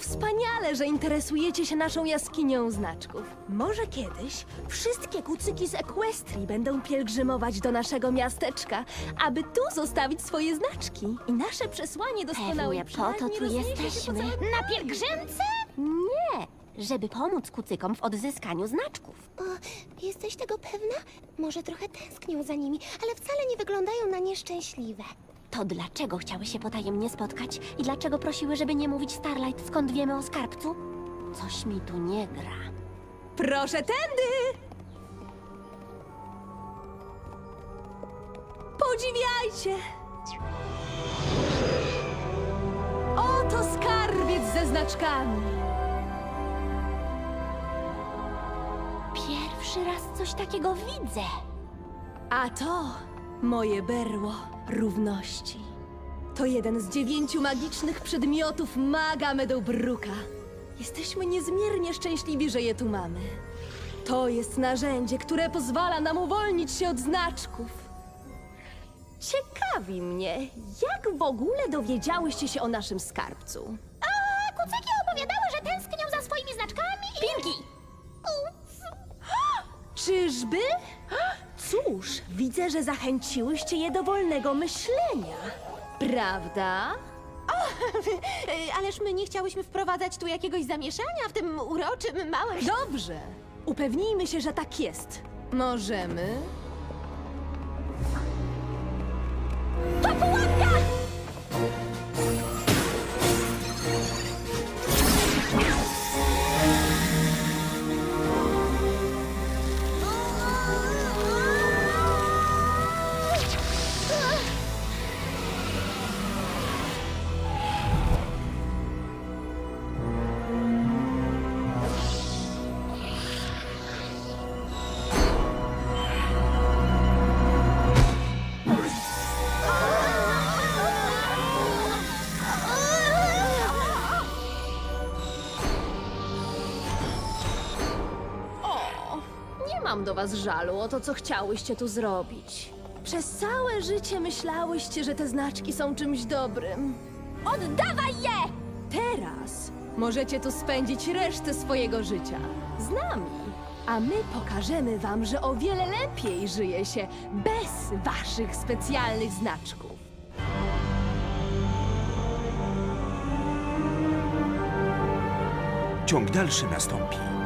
wspaniale, że interesujecie się naszą jaskinią znaczków. Może kiedyś wszystkie kucyki z Equestrii będą pielgrzymować do naszego miasteczka, aby tu zostawić swoje znaczki. I nasze przesłanie doskonałej Pewnie po to przyjaźni tu rozniesie się po jesteśmy. całym Na pielgrzymce? Nie, żeby pomóc kucykom w odzyskaniu znaczków. O, jesteś tego pewna? Może trochę tęsknią za nimi, ale wcale nie wyglądają na nieszczęśliwe. To dlaczego chciały się potajemnie spotkać i dlaczego prosiły, żeby nie mówić Starlight, skąd wiemy o skarbcu? Coś mi tu nie gra. Proszę tędy! Podziwiajcie! Oto skarbiec ze znaczkami. Pierwszy raz coś takiego widzę. A to moje berło równości. To jeden z dziewięciu magicznych przedmiotów maga Meadowbrooka. Jesteśmy niezmiernie szczęśliwi, że je tu mamy. To jest narzędzie, które pozwala nam uwolnić się od znaczków. Ciekawi mnie, jak w ogóle dowiedziałyście się o naszym skarbcu? A kucyki opowiadały, że tęsknią za swoimi znaczkami. Pinki! Czyżby? Cóż, widzę, że zachęciłyście je do wolnego myślenia. Prawda? E, Ależ my nie chciałyśmy wprowadzać tu jakiegoś zamieszania w tym uroczym, małym... Dobrze. Upewnijmy się, że tak jest. Możemy? Mam do was żalu o to, co chciałyście tu zrobić. Przez całe życie myślałyście, że te znaczki są czymś dobrym. Oddawaj je! Teraz możecie tu spędzić resztę swojego życia z nami. A my pokażemy wam, że o wiele lepiej żyje się bez waszych specjalnych znaczków. Ciąg dalszy nastąpi.